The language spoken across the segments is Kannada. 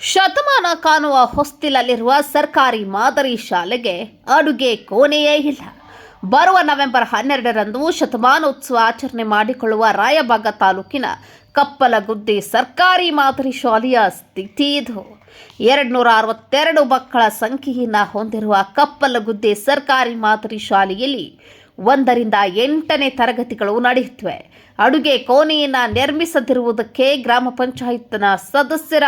ಶತಮಾನ ಕಾಣುವ ಹೊಸ್ತಿಲಲ್ಲಿರುವ ಸರ್ಕಾರಿ ಮಾದರಿ ಶಾಲೆಗೆ ಅಡುಗೆ ಕೋಣೆಯೇ ಇಲ್ಲ. ಬರುವ ನವೆಂಬರ್ ಹನ್ನೆರಡರಂದು ಶತಮಾನೋತ್ಸವ ಆಚರಣೆ ಮಾಡಿಕೊಳ್ಳುವ ರಾಯಬಾಗ ತಾಲೂಕಿನ ಕಪ್ಪಲಗುದ್ದಿ ಸರ್ಕಾರಿ ಮಾದರಿ ಶಾಲೆಯ ಸ್ಥಿತಿ ಇದು. ಎರಡು ನೂರ ಅರವತ್ತೆರಡು ಮಕ್ಕಳ ಸಂಖ್ಯೆಯನ್ನು ಹೊಂದಿರುವ ಕಪ್ಪಲಗುದ್ದಿ ಸರ್ಕಾರಿ ಮಾದರಿ ಶಾಲೆಯಲ್ಲಿ ಒಂದರಿಂದ ಎಂಟನೇ ತರಗತಿಗಳು ನಡೆಯುತ್ತಿವೆ. ಅಡುಗೆ ಕೋಣೆಯನ್ನು ನಿರ್ಮಿಸದಿರುವುದಕ್ಕೆ ಗ್ರಾಮ ಪಂಚಾಯತ್ನ ಸದಸ್ಯರ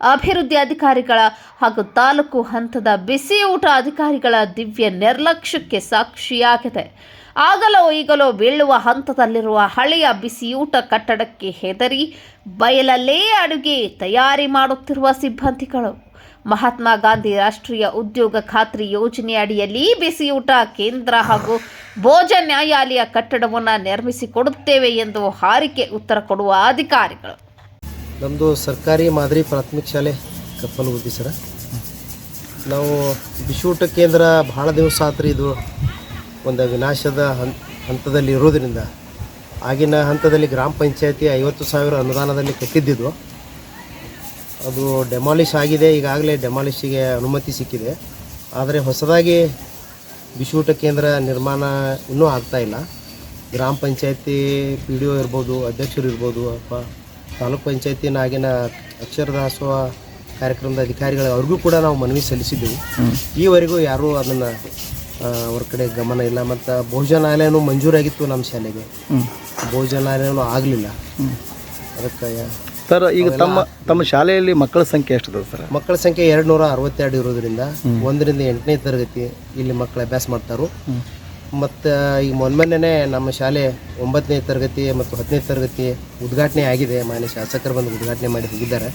ಅಭಿವೃದ್ಧಿ ಅಧಿಕಾರಿಗಳ ಹಾಗೂ ತಾಲೂಕು ಹಂತದ ಬಿಸಿ ಊಟ ಅಧಿಕಾರಿಗಳ ದಿವ್ಯ ನಿರ್ಲಕ್ಷ್ಯಕ್ಕೆ ಸಾಕ್ಷಿಯಾಗಿದೆ. ಆಗಲೋ ಈಗಲೋ ಬೀಳುವ ಹಂತದಲ್ಲಿರುವ ಹಳೆಯ ಬಿಸಿಯೂಟ ಕಟ್ಟಡಕ್ಕೆ ಹೆದರಿ ಬಯಲಲ್ಲೇ ಅಡುಗೆ ತಯಾರಿ ಮಾಡುತ್ತಿರುವ ಸಿಬ್ಬಂದಿಗಳು. ಮಹಾತ್ಮ ಗಾಂಧಿ ರಾಷ್ಟ್ರೀಯ ಉದ್ಯೋಗ ಖಾತ್ರಿ ಯೋಜನೆ ಅಡಿಯಲ್ಲಿ ಬಿಸಿಯೂಟ ಕೇಂದ್ರ ಹಾಗೂ ಭೋಜ ನ್ಯಾಯಾಲಯ ಕಟ್ಟಡವನ್ನು ನಿರ್ಮಿಸಿಕೊಡುತ್ತೇವೆ ಎಂದು ಹಾರಿಕೆ ಉತ್ತರ ಕೊಡುವ ಅಧಿಕಾರಿಗಳು. ನಮ್ಮದು ಸರ್ಕಾರಿ ಮಾದರಿ ಪ್ರಾಥಮಿಕ ಶಾಲೆ ಕಪ್ಪಲಗುದ್ದಿ ಸರ. ನಾವು ಬಿಶೂಟ ಕೇಂದ್ರ ಭಾಳ ದಿವಸ ಆತ್ರಿ ಇದು ಒಂದು ವಿನಾಶದ ಹಂತ ಹಂತದಲ್ಲಿ ಇರೋದರಿಂದ ಆಗಿನ ಹಂತದಲ್ಲಿ ಗ್ರಾಮ ಪಂಚಾಯತಿ ಐವತ್ತು ಸಾವಿರ ಅನುದಾನದಲ್ಲಿ ಕಟ್ಟಿದ್ದಿದ್ದು. ಅದು ಡೆಮಾಲಿಷ್ ಆಗಿದೆ, ಈಗಾಗಲೇ ಡೆಮಾಲಿಷಿಗೆ ಅನುಮತಿ ಸಿಕ್ಕಿದೆ. ಆದರೆ ಹೊಸದಾಗಿ ಬಿಶೂಟ ಕೇಂದ್ರ ನಿರ್ಮಾಣ ಇನ್ನೂ ಆಗ್ತಾಯಿಲ್ಲ ಗ್ರಾಮ ಪಂಚಾಯತಿ ಪಿ ಡಿ ಒ ಇರ್ಬೋದು, ಅಧ್ಯಕ್ಷರು ಇರ್ಬೋದು ಅಥವಾ ತಾಲೂಕ್ ಪಂಚಾಯತಿ ಆಗಿನ ಅಕ್ಷರದಾಸೋಹ ಕಾರ್ಯಕ್ರಮದ ಅಧಿಕಾರಿಗಳು ಅವ್ರಿಗೂ ಕೂಡ ನಾವು ಮನವಿ ಸಲ್ಲಿಸಿದ್ದೆವು. ಈವರೆಗೂ ಯಾರೂ ಅದನ್ನು ಅವ್ರ ಕಡೆ ಗಮನ ಇಲ್ಲ. ಮತ್ತು ಭೋಜನಾಲಯನೂ ಮಂಜೂರಾಗಿತ್ತು ನಮ್ಮ ಶಾಲೆಗೆ. ಭೋಜನಾಲಯನೂ ಆಗಲಿಲ್ಲ. ಅದಕ್ಕೆ ಸರ್ ಈಗ ತಮ್ಮ ತಮ್ಮ ಶಾಲೆಯಲ್ಲಿ ಮಕ್ಕಳ ಸಂಖ್ಯೆ ಎಷ್ಟಿದೆ ಸರ್? ಮಕ್ಕಳ ಸಂಖ್ಯೆ ಎರಡು ನೂರ ಅರವತ್ತೆರಡು ಇರೋದ್ರಿಂದ ಒಂದರಿಂದ ಎಂಟನೇ ತರಗತಿ ಇಲ್ಲಿ ಮಕ್ಕಳು ಅಭ್ಯಾಸ ಮಾಡ್ತಾರೋ. ಮತ್ತು ಈಗ ಮೊನ್ನೆ ನಮ್ಮ ಶಾಲೆ ಒಂಬತ್ತನೇ ತರಗತಿ ಮತ್ತು ಹತ್ತನೇ ತರಗತಿ ಉದ್ಘಾಟನೆ ಆಗಿದೆ. ಮಾನ್ಯ ಶಾಸಕರು ಬಂದು ಉದ್ಘಾಟನೆ ಮಾಡಿ ಹೋಗಿದ್ದಾರೆ.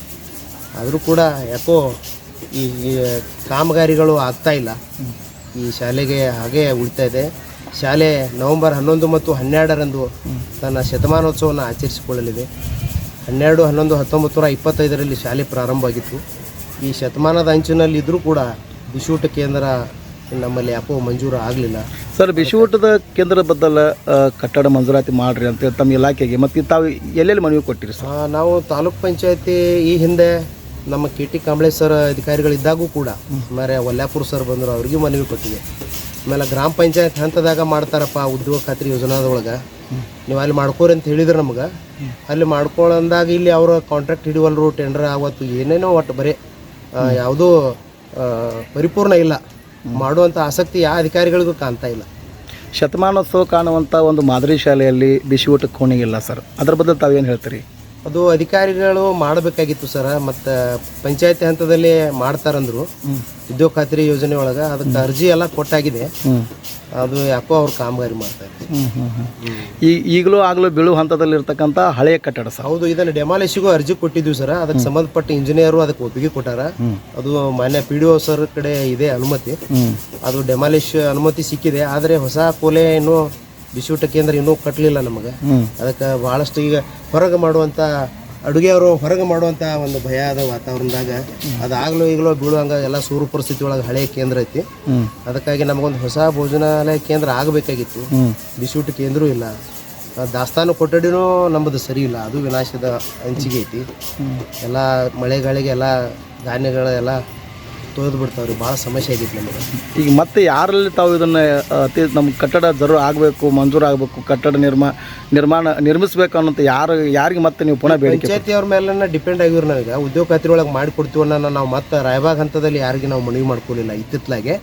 ಆದರೂ ಕೂಡ ಯಾಕೋ ಈ ಕಾಮಗಾರಿಗಳು ಆಗ್ತಾ ಇಲ್ಲ. ಈ ಶಾಲೆಗೆ ಹಾಗೆ ಉಳಿತಾ ಇದೆ. ಶಾಲೆ ನವೆಂಬರ್ ಹನ್ನೊಂದು ಮತ್ತು ಹನ್ನೆರಡರಂದು ತನ್ನ ಶತಮಾನೋತ್ಸವವನ್ನು ಆಚರಿಸಿಕೊಳ್ಳಲಿದೆ. ಹನ್ನೆರಡು, ಹನ್ನೊಂದು, ಹತ್ತೊಂಬತ್ತು ನೂರ ಇಪ್ಪತ್ತೈದರಲ್ಲಿ ಶಾಲೆ ಪ್ರಾರಂಭವಾಗಿತ್ತು. ಈ ಶತಮಾನದ ಅಂಚಿನಲ್ಲಿದ್ದರೂ ಕೂಡ ಬಿಸಿಯೂಟ ಕೇಂದ್ರ ನಮ್ಮಲ್ಲಿ ಯಾಕೋ ಮಂಜೂರು ಆಗಲಿಲ್ಲ. ಸರ್ ಬಿಸಿಯೂಟದ ಕೇಂದ್ರ ಬದಲ ಕಟ್ಟಡ ಮಂಜೂರಾತಿ ಮಾಡ್ರಿ ಅಂತ ತಮ್ಮ ಇಲಾಖೆಗೆ ಮತ್ತು ತಾವು ಎಲ್ಲೆಲ್ಲಿ ಮನವಿ ಕೊಟ್ಟಿರಿ ಸರ್? ನಾವು ತಾಲೂಕ್ ಪಂಚಾಯತಿ ಈ ಹಿಂದೆ ನಮ್ಮ ಕೆ ಟಿ ಕಾಂಬ್ಳೆ ಸರ್ ಅಧಿಕಾರಿಗಳಿದ್ದಾಗೂ ಕೂಡ ಮರೆ ವಲ್ಯಾಪುರ ಸರ್ ಬಂದರು ಅವ್ರಿಗೆ ಮನವಿ ಕೊಟ್ಟಿದೆ ಆಮೇಲೆ ಗ್ರಾಮ ಪಂಚಾಯತ್ ಹಂತದಾಗ ಮಾಡ್ತಾರಪ್ಪ ಉದ್ಯೋಗ ಖಾತ್ರಿ ಯೋಜನಾದೊಳಗೆ. ನೀವು ಅಲ್ಲಿ ಮಾಡ್ಕೋರಿ ಅಂತ ಹೇಳಿದ್ರು ನಮ್ಗೆ. ಅಲ್ಲಿ ಮಾಡ್ಕೊಳ್ಳಂದಾಗ ಇಲ್ಲಿ ಅವರು ಕಾಂಟ್ರಾಕ್ಟ್ ಹಿಡಿವಲ್ರು ಟೆಂಡರ್ ಆವತ್ತು ಏನೇನೋ ಒಟ್ಟು ಬರೀ ಯಾವುದೂ ಪರಿಪೂರ್ಣ ಇಲ್ಲ. ಮಾಡುವಂಥ ಆಸಕ್ತಿ ಯಾವ ಅಧಿಕಾರಿಗಳಿಗೂ ಕಾಣ್ತಾ ಇಲ್ಲ. ಶತಮಾನೋತ್ಸವ ಕಾಣುವಂಥ ಒಂದು ಮಾದರಿ ಶಾಲೆಯಲ್ಲಿ ಬಿಸಿ ಊಟಕ್ಕೆ ಕೋಣೆಗಿಲ್ಲ ಸರ್. ಅದ್ರ ಬದಲು ತಾವೇನು ಹೇಳ್ತೀರಿ? ಅದು ಅಧಿಕಾರಿಗಳು ಮಾಡಬೇಕಾಗಿತ್ತು ಸರ್ ಮತ್ತು ಪಂಚಾಯತಿ ಹಂತದಲ್ಲಿ ಮಾಡ್ತಾರಂದ್ರು. ಉದ್ಯೋಗ ಖಾತ್ರಿ ಯೋಜನೆ ಒಳಗೆ ಅದಕ್ಕೆ ಅರ್ಜಿ ಎಲ್ಲ ಕೊಟ್ಟಾಗಿದೆ. ಅದು ಯಾಕೋ ಅವ್ರು ಕಾಮಗಾರಿ ಮಾಡ್ತಾ ಇದ್ದಾರೆ. ಹ್ಞೂ ಹ್ಞೂ ಹ್ಞೂ ಈ ಈಗಲೂ ಆಗಲೂ ಬೀಳುವ ಹಂತದಲ್ಲಿ ಇರ್ತಕ್ಕಂಥ ಹಳೆಯ ಕಟ್ಟಡ ಸರ್. ಹೌದು ಇದನ್ನು ಡೆಮಾಲಿಶಿಗೂ ಅರ್ಜಿ ಕೊಟ್ಟಿದ್ವಿ ಸರ್. ಅದಕ್ಕೆ ಸಂಬಂಧಪಟ್ಟ ಇಂಜಿನಿಯರು ಅದಕ್ಕೆ ಒಪ್ಪಿಗೆ ಕೊಟ್ಟಾರ. ಅದು ಮಾನ್ಯ ಪಿ ಡಿ ಒ ಸರ್ ಕಡೆ ಇದೆ ಅನುಮತಿ. ಅದು ಡೆಮಾಲಿಶ್ ಅನುಮತಿ ಸಿಕ್ಕಿದೆ. ಆದರೆ ಹೊಸ ಕೋಲೆ ಇನ್ನೂ ಬಿಸಿಯೂಟ ಕೇಂದ್ರ ಇನ್ನೂ ಕಟ್ಟಲಿಲ್ಲ ನಮಗೆ. ಅದಕ್ಕೆ ಭಾಳಷ್ಟು ಈಗ ಹೊರಗೆ ಮಾಡುವಂಥ ಅಡುಗೆಯವರು ಹೊರಗೆ ಮಾಡುವಂಥ ಒಂದು ಭಯ ಅದ ವಾತಾವರಣದಾಗ ಅದಾಗ್ಲೂ ಈಗಲೂ ಬೀಳುವಂಗ ಎಲ್ಲ ಸೂರು ಪರಿಸ್ಥಿತಿ ಒಳಗೆ ಹಳೆಯ ಕೇಂದ್ರ ಐತಿ. ಅದಕ್ಕಾಗಿ ನಮಗೊಂದು ಹೊಸ ಭೋಜನಾಲಯ ಕೇಂದ್ರ ಆಗಬೇಕಾಗಿತ್ತು. ಬಿಸಿಯೂಟ ಕೇಂದ್ರೂ ಇಲ್ಲ. ದಾಸ್ತಾನು ಕೊಠಡಿನೂ ನಮ್ಮದು ಸರಿ ಇಲ್ಲ. ಅದು ವಿನಾಶದ ಅಂಚಿಗೆ ಐತಿ. ಎಲ್ಲ ಮಳೆಗಾಳಿಗೆ ಎಲ್ಲ ಧಾನ್ಯಗಳ ಎಲ್ಲ ತೊಳೆದು ಬಿಡ್ತಾವ್ರಿ ಭಾಳ ಸಮಸ್ಯೆ ಆಗೈತಿ ನಮಗೆ. ಈಗ ಮತ್ತೆ ಯಾರಲ್ಲಿ ತಾವು ಇದನ್ನು ಅತಿ ನಮ್ಮ ಕಟ್ಟಡ ಜರು ಆಗಬೇಕು ಮಂಜೂರು ಆಗಬೇಕು ಕಟ್ಟಡ ನಿರ್ಮಾ ನಿರ್ಮಾಣ ನಿರ್ಮಿಸಬೇಕು ಅನ್ನೋಂಥ ಯಾರು ಯಾರಿಗೆ ಮತ್ತೆ ನೀವು ಪುನಃ ಬೇಡಿಕೆ ಪಂಚಾಯತಿ ಅವ್ರ ಮೇಲೆ ಡಿಪೆಂಡ್ ಆಗಿರೋ ನನಗೆ ಉದ್ಯೋಗ ಖಾತ್ರಿ ಒಳಗೆ ಮಾಡಿಕೊಡ್ತೀವಿ ಅನ್ನೋ ನಾವು ಮತ್ತೆ ರಾಯಬಾಗ್ ಹಂತದಲ್ಲಿ ಯಾರಿಗೆ ನಾವು ಮನವಿ ಮಾಡ್ಕೊಳ್ಳಿಲ್ಲ ಇತ್ತಿತ್ತಲಾಗೆ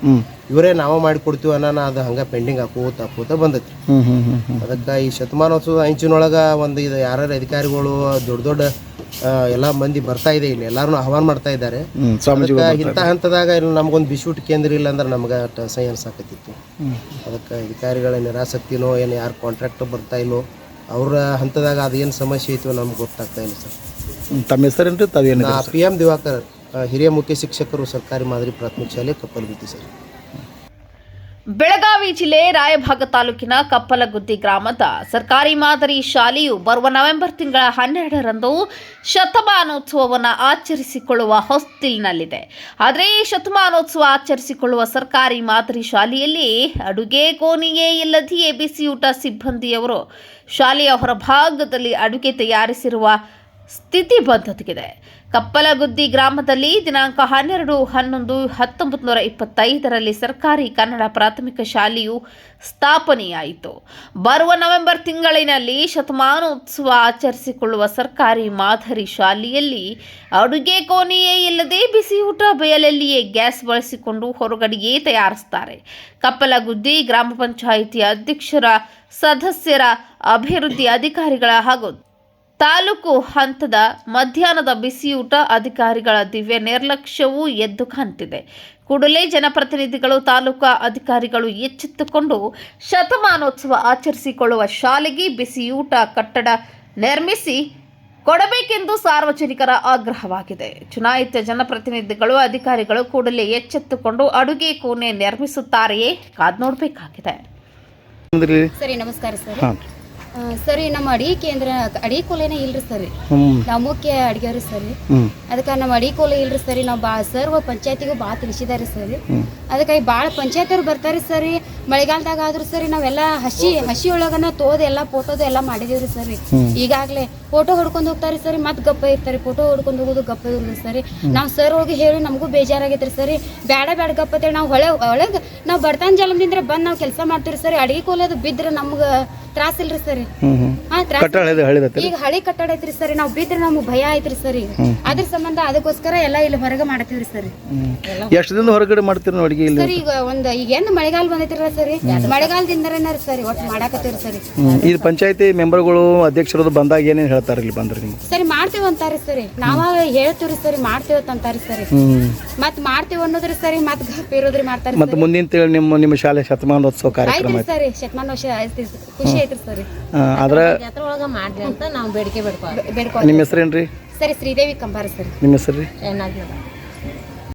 ಇವರೇ ನಾವು ಮಾಡಿಕೊಡ್ತೀವಿ ಅನ್ನೋ ಅದು ಹಂಗೆ ಪೆಂಡಿಂಗ್ ಹಾಕೋತ ಹಾಕೋತ ಬಂದೈತಿ ಅದಕ್ಕೆ ಈ ಶತಮಾನೋತ್ಸವ ಅಂಚಿನೊಳಗೆ ಒಂದು ಇದು ಯಾರ್ಯಾರು ಅಧಿಕಾರಿಗಳು ದೊಡ್ಡ ದೊಡ್ಡ ಎಲ್ಲ ಮಂದಿ ಬರ್ತಾ ಇದೆ ಇಲ್ಲಿ. ಎಲ್ಲಾರು ಆಹ್ವಾನ ಮಾಡ್ತಾ ಇದ್ದಾರೆ. ಇಂಥ ಹಂತದಾಗ ಇಲ್ಲಿ ನಮಗೊಂದು ಬಿಸಿಯೂಟ ಕೇಂದ್ರ ಇಲ್ಲ ಅಂದ್ರೆ ನಮ್ಗೆ ಅಸಹ್ಯ ಅನ್ಸಾಕತ್ತಿತ್ತು. ಅದಕ್ಕೆ ಅಧಿಕಾರಿಗಳ ನಿರಾಸಕ್ತಿನೋ ಏನು ಯಾರು ಕಾಂಟ್ರಾಕ್ಟ್ ಬರ್ತಾ ಇಲ್ಲೋ ಅವ್ರ ಹಂತದಾಗ ಅದೇನು ಸಮಸ್ಯೆ ಐತೋ ನಮ್ಗೆ ಗೊತ್ತಾಗ್ತಾ ಇಲ್ಲ ಸರ್. ತಮ್ಮ ಹೆಸರೇನು ತಾವೇನು ಪಿ ಎಂ ದಿವಾಕರ್ ಹಿರಿಯ ಮುಖ್ಯ ಶಿಕ್ಷಕರು ಸರ್ಕಾರಿ ಮಾದರಿ ಪ್ರಾಥಮಿಕ ಶಾಲೆ ಕಪ್ಪಲಗುತ್ತಿ ಸರ್. ಬೆಳಗಾವಿ ಜಿಲ್ಲೆ ರಾಯಭಾಗ ತಾಲೂಕಿನ ಕಪ್ಪಲಗುದ್ದಿ ಗ್ರಾಮದ ಸರ್ಕಾರಿ ಮಾದರಿ ಶಾಲೆಯು ಬರುವ ನವೆಂಬರ್ ತಿಂಗಳ ಹನ್ನೆರಡರಂದು ಶತಮಾನೋತ್ಸವವನ್ನು ಆಚರಿಸಿಕೊಳ್ಳುವ ಹೊಸ್ತಿಲಿನಲ್ಲಿದೆ. ಆದರೆ ಈ ಶತಮಾನೋತ್ಸವ ಆಚರಿಸಿಕೊಳ್ಳುವ ಸರ್ಕಾರಿ ಮಾದರಿ ಶಾಲೆಯಲ್ಲಿ ಅಡುಗೆ ಕೋಣೆಯೇ ಇಲ್ಲದೆಯೇ ಬಿಸಿಯೂಟ ಸಿಬ್ಬಂದಿಯವರು ಶಾಲೆಯ ಹೊರಭಾಗದಲ್ಲಿ ಅಡುಗೆ ತಯಾರಿಸಿರುವ ಸ್ಥಿತಿ ಬದ್ಧತೆಗಿದೆ. ಕಪ್ಪಲಗುದ್ದಿ ಗ್ರಾಮದಲ್ಲಿ ದಿನಾಂಕ ಹನ್ನೆರಡು, ಹನ್ನೊಂದು ಹತ್ತೊಂಬತ್ತು ನೂರ ಇಪ್ಪತ್ತೈದರಲ್ಲಿ ಸರ್ಕಾರಿ ಕನ್ನಡ ಪ್ರಾಥಮಿಕ ಶಾಲೆಯು ಸ್ಥಾಪನೆಯಾಯಿತು. ಬರುವ ನವೆಂಬರ್ ತಿಂಗಳಿನಲ್ಲಿ ಶತಮಾನೋತ್ಸವ ಆಚರಿಸಿಕೊಳ್ಳುವ ಸರ್ಕಾರಿ ಮಾದರಿ ಶಾಲೆಯಲ್ಲಿ ಅಡುಗೆ ಕೋಣೆಯೇ ಇಲ್ಲದೆ ಬಿಸಿಯೂಟ ಬಯಲಲ್ಲಿಯೇ ಗ್ಯಾಸ್ ಬಳಸಿಕೊಂಡು ಹೊರಗಡೆಯೇ ತಯಾರಿಸ್ತಾರೆ ಕಪ್ಪಲಗುದ್ದಿ ಗ್ರಾಮ ಪಂಚಾಯಿತಿ ಅಧ್ಯಕ್ಷರ, ಸದಸ್ಯರ, ಅಭಿವೃದ್ಧಿ ಅಧಿಕಾರಿಗಳ ಹಾಗೂ ತಾಲೂಕು ಹಂತದ ಮಧ್ಯಾಹ್ನದ ಬಿಸಿಯೂಟ ಅಧಿಕಾರಿಗಳ ದಿವ್ಯ ನಿರ್ಲಕ್ಷ್ಯವೂ ಎದ್ದು ಕಾಣ್ತಿದೆ. ಕೂಡಲೇ ಜನಪ್ರತಿನಿಧಿಗಳು ತಾಲೂಕಾ ಅಧಿಕಾರಿಗಳು ಎಚ್ಚೆತ್ತುಕೊಂಡು ಶತಮಾನೋತ್ಸವ ಆಚರಿಸಿಕೊಳ್ಳುವ ಶಾಲೆಗೆ ಬಿಸಿಯೂಟ ಕಟ್ಟಡ ನಿರ್ಮಿಸಿ ಕೊಡಬೇಕೆಂದು ಸಾರ್ವಜನಿಕರ ಆಗ್ರಹವಾಗಿದೆ. ಚುನಾಯಿತ ಜನಪ್ರತಿನಿಧಿಗಳು ಅಧಿಕಾರಿಗಳು ಕೂಡಲೇ ಎಚ್ಚೆತ್ತುಕೊಂಡು ಅಡುಗೆ ಕೋಣೆ ನಿರ್ಮಿಸುತ್ತಾರೆಯೇ ಕಾದ್ ನೋಡಬೇಕಾಗಿದೆ. ಸರಿ ನಮಸ್ಕಾರ ಸರ್. ಸರಿ ನಮ್ಮ ಅಡಿಗೆ ಕೇಂದ್ರ ಅಡಿಗೆ ಕೋಲೆನೇ ಇಲ್ರಿ ಸರಿ. ನಾವು ಮುಖ್ಯ ಅಡಿಗೆವ್ರಿ ಸರಿ. ಅದಕ್ಕೆ ನಮ್ಮ ಅಡಿಗೆ ಕೋಲೆ ಇಲ್ರಿ ಸರಿ ನಾವು ಬಾ ಸರ್ವ ಪಂಚಾಯತಿಗೂ ಭಾಳ ತಿಳಿಸಿದಾರೆ ಸರಿ. ಅದಕ್ಕಾಗಿ ಭಾಳ ಪಂಚಾಯತರು ಬರ್ತಾರೆ ಸರಿ ಮಳೆಗಾಲದಾಗ ಆದ್ರೂ ಸರಿ ನಾವೆಲ್ಲ ಹಸಿ ಹಸಿ ಒಳಗನ ತೋದ ಎಲ್ಲ ಫೋಟೋದು ಎಲ್ಲ ಮಾಡಿದೀವ್ರಿ ಸರಿ. ಈಗಾಗಲೇ ಫೋಟೋ ಹೊಡ್ಕೊಂಡು ಹೋಗ್ತಾರೆ ಸರಿ ಮತ್ತೆ ಗಪ್ಪ ಇರ್ತಾರೆ. ಫೋಟೋ ಹೊಡ್ಕೊಂಡು ಹೋಗೋದು ಗಪ್ಪ ಇರೋದು ಸರಿ. ನಾವು ಸರ್ ಹೋಗಿ ಹೇಳಿ ನಮಗೂ ಬೇಜಾರಾಗೈತ್ರಿ ಸರಿ. ಬೇಡ ಬೇಡ ಗಪ್ಪ ಅಂತೇಳಿ ನಾವು ಹೊಳೆ ಒಳಗೆ ನಾವು ಬಡತನ ಜಲಮದಿಂದ ಬಂದು ನಾವು ಕೆಲಸ ಮಾಡ್ತೀವಿ ಸರಿ. ಅಡಿಗೆ ಕೋಲದು ಬಿದ್ರೆ ನಮ್ಗೆ ತ್ರಾಸ ಇಲ್ರಿ ಸರಿ. ಈಗ ಹಳಿ ಕಟ್ಟಡ ಐತ್ರಿ ಸರಿ. ನಾವು ಬಿದ್ರೆ ನಮ್ಗೆ ಭಯ ಐತ್ರಿ ಸರಿ. ಅದ್ರ ಸಂಬಂಧ ಅದಕ್ಕೋಸ್ಕರ ಎಲ್ಲ ಇಲ್ಲಿ ಹೊರಗೆ ಮಾಡ್ತೀವ್ರಿ ಸರಿ. ಎಷ್ಟು ದಿನ ಹೊರಗಡೆ ಮಾಡ್ತೀರಿ ನೀವು ಇಲ್ಲಿ ಸರಿ ಈಗ ಒಂದು ಈಗ ಏನು ಮಳೆಗಾಲ ಬಂದೈತಿರ ಸರಿ? ಮಳೆಗಾಲದಿಂದರೇನಾರ ಸರಿ ಒಟ್ಟು ಮಾಡಾಕತ್ತೀರಿ ಸರಿ. ಈ ಇದು ಪಂಚಾಯತಿ ಮೆಂಬರ್ಗಳು ಅಧ್ಯಕ್ಷರದು ಬಂದಾಗ ಏನೇನು ಹೇಳ್ತಾರೆ ಇಲ್ಲಿ ಬಂದ್ರೆ ನಿಮ್ಗೆ? ಸರಿ ಮಾಡ್ತೀವಿ ಅಂತಾರಿ ಸರಿ. ನಾವ ಹೇಳ್ತೀವ್ರಿ ಸರಿ ಮಾಡ್ತೀವಿ ಅಂತ ಅಂತಾರಿ ಸರಿ. ಹ್ಞೂ ಮತ್ ಮಾಡ್ತೀವಿ ಅನ್ನೋದ್ರಿ ಸರಿ ಮತ್ ಗಪ್ ಇರೋದ್ರಿ ಮಾಡ್ತಾರ ಮತ್ತು ಮುಂದಿನ ತಿಂಗಳು ನಿಮ್ಮ ನಿಮ್ಮ ಶಾಲೆ ಶತಮಾನೋತ್ಸವ ಕಾರ್ಯಕ್ರಮ ಆಯ್ತ್ರಿ ಸರಿ ಶತಮಾನೋಷ ಐತ್ರಿ. ಖುಷಿ ಐತ್ರಿ ಸರಿ. ಆ, ಅದ್ರ ಜಾತ್ರೆ ಒಳಗ ಮಾಡ್ರಿ ಅಂತ ನಾವು ಬೇಡಿಕೆ ಬೇಡ್ಕೊ ಬೇಡ್ಕೊ ನಿಮ್ಮ ಹೆಸರೇನ್ರಿ? ಸರಿ ಶ್ರೀದೇವಿ ಕಂಬಾರ ಸರಿ. ನಿಮ್ಮ ಹೆಸರು ರೀ ಏನಾಗ್ಲಿ